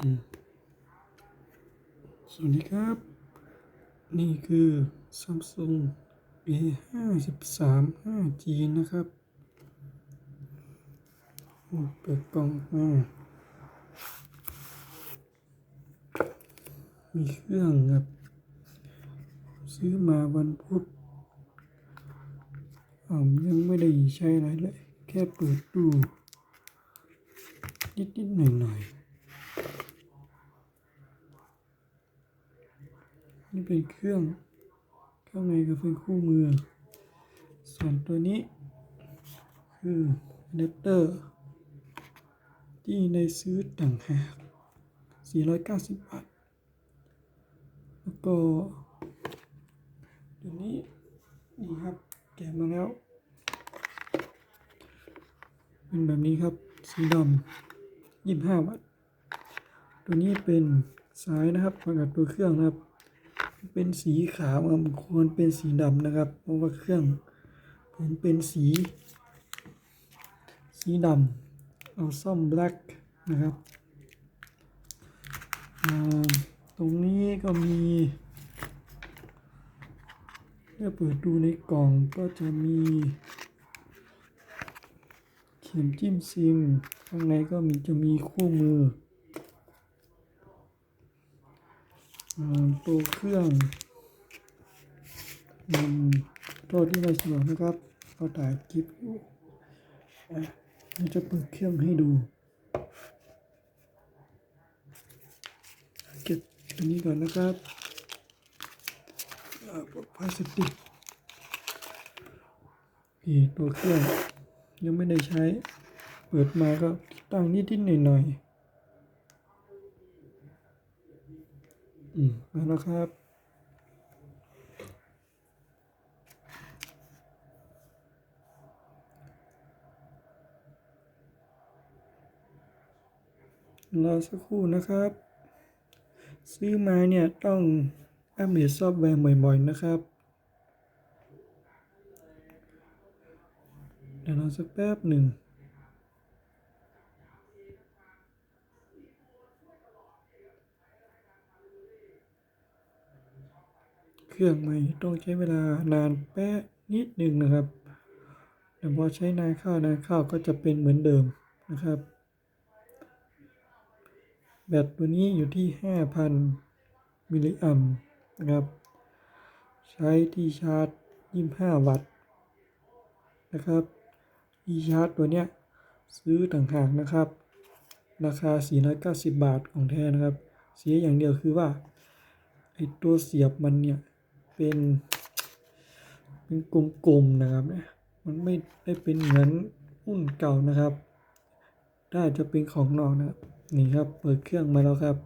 สวัสดีครับ นี่คือ Samsung A 5 3 5G นะครับเปิดกล่องมามีเครื่องครับ ซื้อมาวันพุธอ่ายังไม่ได้ใช้อะไรเลย แค่เปิดดู นิด ๆ หน่อย ๆ นี่เป็นเครื่องข้างในก็เป็นคู่มือ ส่วนตัวนี้ คืออะแดปเตอร์ ที่ในซื้อต่างหาก 490 บาท แล้วก็ ตัวนี้ นี่ครับ แกะมาแล้ว เป็นแบบนี้ครับ สีดำ25วัตต์ตัวนี้เป็นสายนะครับมากับตัวเครื่องนะครับ เป็นสีขาวมันควรเป็นสีดำนะครับ เพราะว่าเครื่องผมเป็นสี สีดำเอาซ่อมแบล็กนะครับ ตรงนี้ก็มีเมื่อเปิดดูในกล่องก็จะมี เข็มจิ้มซิม ข้างในก็มีจะมีคู่มือ อ่า ตัวเครื่องอืมโทษที่ไม่สะดวกนะครับเราถ่ายคลิปอยู่เราจะเปิดเครื่องให้ดูเก็บตัวนี้ก่อนนะครับปลดพลาสติกนี่ตัวเครื่องยังไม่ได้ใช้ เปิดมาก็ตั้งนิดๆหน่อยๆ อืมมาแล้วครับ รอสักครู่นะครับ ซื้อมาเนี่ยต้องอัปเดตซอฟต์แวร์บ่อยๆนะครับเดี๋ยวรอสักแป๊บหนึ่ง เครื่องใหม่ต้องใช้เวลานานแป๊ะนิดหนึ่งนะครับแต่พอใช้นานข้าวนานข้าวก็จะเป็นเหมือนเดิมนะครับ แบตตัวนี้อยู่ที่ 5,000 มิลลิแอมป์นะครับ ใช้ที่ชาร์จ 25 วัตต์นะครับที่ชาร์จตัวเนี้ยซื้อต่างหากนะครับ ราคา 490 บาทของแท้นะครับ เสียอย่างเดียวคือว่าไอตัวเสียบมันเนี่ย เป็นเป็นกลมๆนะครับเนี่ยมันไม่ได้เป็นเหมือนหุ้นเก่านะครับน่าจะเป็นของนอกนะครับนี่ครับเปิดเครื่องมาแล้วครับ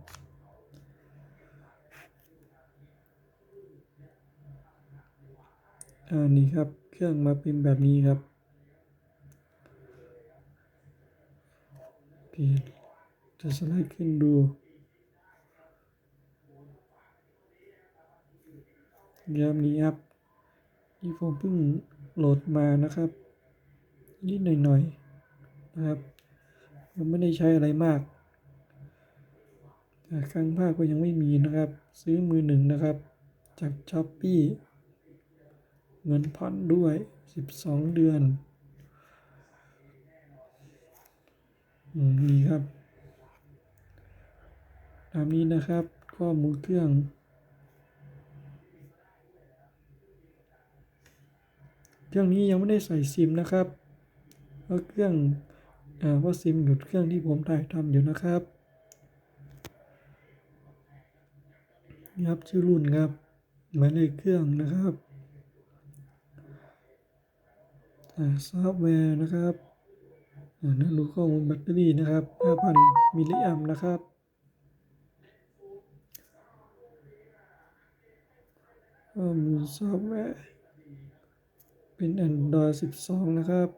อ่านี่ครับเครื่องมาเป็นแบบนี้ครับโอเคจะสไลด์ขึ้นดู ยามนี้ครับที่ผมเพิ่งโหลดมานะครับ นิดหน่อยๆนะครับยังไม่ได้ใช้อะไรมากแต่ข้างภาคก็ยังไม่มีนะครับ ซื้อมือหนึ่งนะครับ จากช้อปปี้เงินผ่อนด้วย 12 เดือนอมนี่ครับ ตามนี้นะครับ ข้อมูลเครื่อง เครื่องนี้ยังไม่ได้ใส่ซิมนะครับเพราะเครื่องอ่าว่าซิมอยู่เครื่องที่ผมถ่ายทำอยู่นะครับนี่ครับชื่อรุ่นครับหมายเลขเครื่องนะครับซอฟต์แวร์นะครับนั่นรู้ข้อมูลแบตเตอรี่นะครับ 5,000 มิลลิแอมป์นะครับข้อมูลซอฟต์แวร์ เป็น Android 12 นะครับ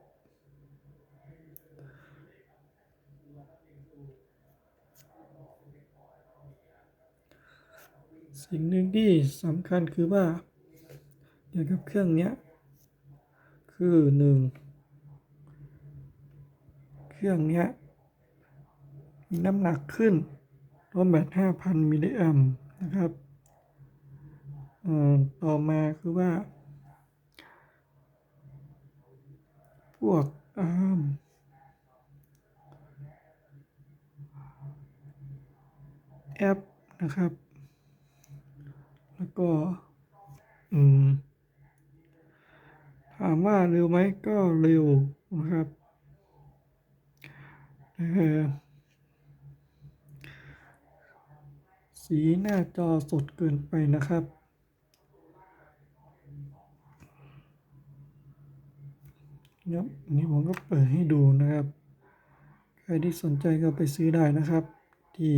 สิ่งหนึ่งที่สำคัญคือว่าเกี่ยวกับเครื่องนี้คือหนึ่งเครื่องนี้มีน้ำหนักขึ้นโดล้อแบต5,000 มิลลิแอมนะครับต่อมาคือว่า วกแอปนะครับ แล้วก็ อืม ถามว่าเร็วไหมก็เร็วนะครับสีหน้าจอสดเกินไปนะครับ ครับอันนี้ผมก็เปิดให้ดูนะครับ ใครที่สนใจก็ไปซื้อได้นะครับ ที่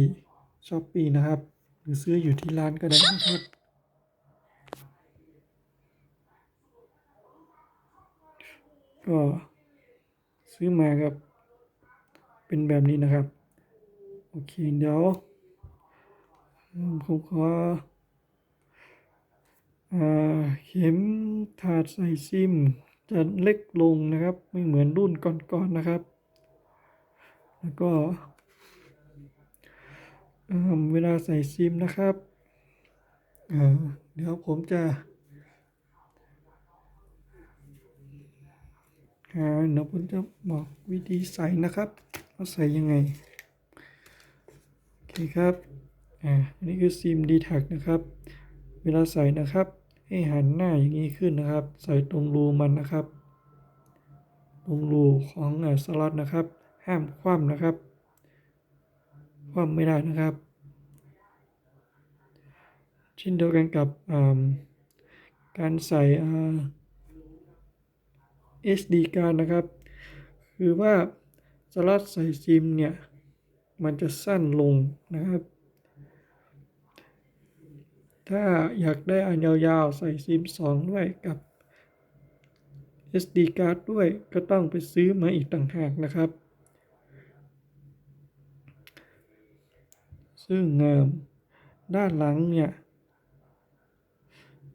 ช้อปปีนะครับ หรือซื้ออยู่ที่ร้านก็ได้นะครับก็ซื้อมาครับ เป็นแบบนี้นะครับ โอเคเดี๋ยวผมขออเข็มถาดใส่ซิม จะเล็กลงนะครับ ไม่เหมือนรุ่นก่อนๆนะครับ แล้วก็เเวลาใส่ซิมนะครับเเดี๋ยวผมจะเดี๋ยวผมจะบอกวิธีใส่นะครับว่าใส่ยังไง โอเคครับ อ่า อันนี้คือซิม d t a c นะครับ เวลาใส่นะครับ ให้หันหน้าอย่างนี้ขึ้นนะครับ ใส่ตรงรูมันนะครับ ตรงรูของสล็อตนะครับ ห้ามคว่ำนะครับ คว่ำไม่ได้นะครับ เช่นเดียวกันกับการใส่อ่า SD card นะครับ คือว่าสล็อตใส่ซิมเนี่ย มันจะสั้นลงนะครับ ถ้าอยากได้อันยาวๆ ใส่ซิม 2 ด้วยกับ SD card ด้วยก็ต้องไปซื้อมาอีกต่างหากนะครับ ซึ่งเอ่อด้านหลังเนี่ย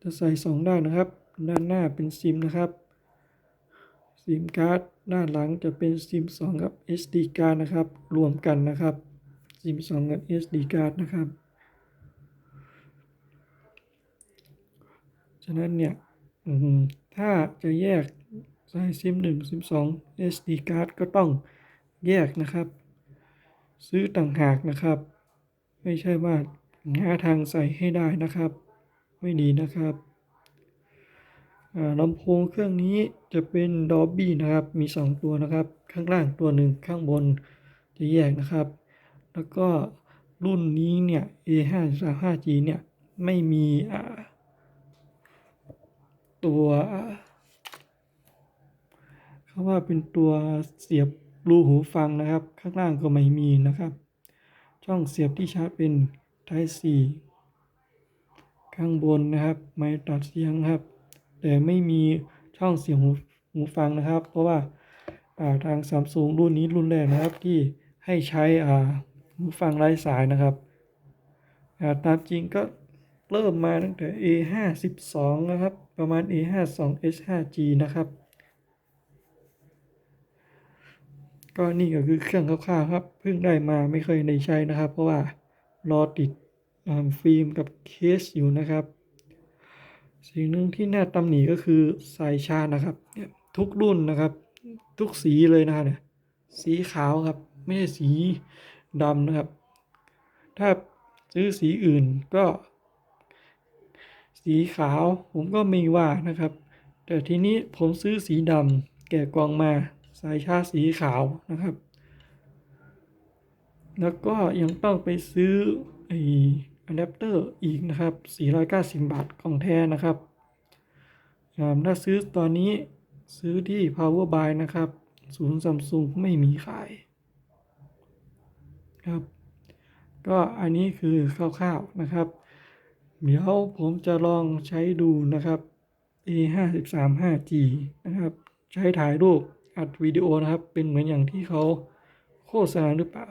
จะใส่ 2 ด้านนะครับ ด้านหน้าเป็นซิมนะครับ ซิมการ์ดด้านหลังจะเป็นซิม 2 กับ SD card นะครับ รวมกันนะครับ ซิม 2 กับ SD card นะครับ ฉะนั้นเนี่ยอืมถ้าจะแยกใส่ซิม1ซิม2 SD card ก็ต้องแยกนะครับ ซื้อต่างหากนะครับ ไม่ใช่ว่าหาทางใส่ให้ได้นะครับ ไม่ดีนะครับอ่าลำโพงเครื่องนี้จะเป็น Dolby นะครับ มี 2 ตัวนะครับ ข้างล่างตัวหนึ่งข้างบนจะแยกนะครับ แล้วก็รุ่นนี้เนี่ย A535G เนี่ย ไม่มีอ่า ตัวเขาว่าเป็นตัวเสียบรูหูฟังนะครับ ข้างล่างก็ไม่มีนะครับ ช่องเสียบที่ชาร์จเป็น Type C ข้างบนนะครับ ไม้ตัดเสียงครับ แต่ไม่มีช่องเสียงหูหูฟังนะครับ เพราะว่าาทางซัมซุงรุ่นนี้รุ่นแรกนะครับ ที่ให้ใช้หูฟังไร้สายนะครับาตามจริงก็เริ่มมาตั้งแต่ A52 นะครับ ประมาณ A52H5G นะครับ ก็นี่ก็คือเครื่องคร่าวๆครับ เพิ่งได้มาไม่เคยได้ใช้นะครับ เพราะว่ารอติดฟิล์มกับเคสอยู่นะครับ สิ่งหนึ่งที่น่าตำหนิก็คือสายชาร์จนะครับ ทุกรุ่นนะครับ ทุกสีเลยนะครับเนี่ยสีขาวครับ ไม่ใช่สีดำนะครับ ถ้าซื้อสีอื่นก็ สีขาวผมก็ไม่ว่านะครับ แต่ทีนี้ผมซื้อสีดำแกะกองมาสายชาสีขาวนะครับ แล้วก็ยังต้องไปซื้อไออะแดปเตอร์อีกนะครับ 490 บาทของแท้นะครับถ้าซื้อตอนนี้ซื้อที่ Power Buy นะครับ ศูนย์ซัมซุงไม่มีขายครับ ก็อันนี้คือคร่าวๆนะครับ เดี๋ยวผมจะลองใช้ดูนะครับ A535G นะครับ ใช้ถ่ายรูปอัดวิดีโอนะครับ เป็นเหมือนอย่างที่เขาโฆษณาหรือเปล่า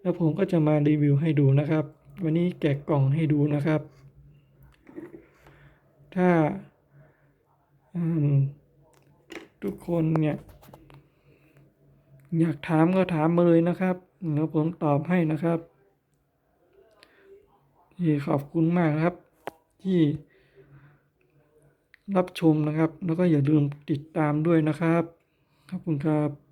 แล้วผมก็จะมารีวิวให้ดูนะครับ วันนี้แกะกล่องให้ดูนะครับ ถ้าทุกคนเนี่ย อยากถามก็ถามมาเลยนะครับแล้วผมตอบให้นะครับ ที่ขอบคุณมากครับ ที่รับชมนะครับ แล้วก็อย่าลืมติดตามด้วยนะครับ ขอบคุณครับ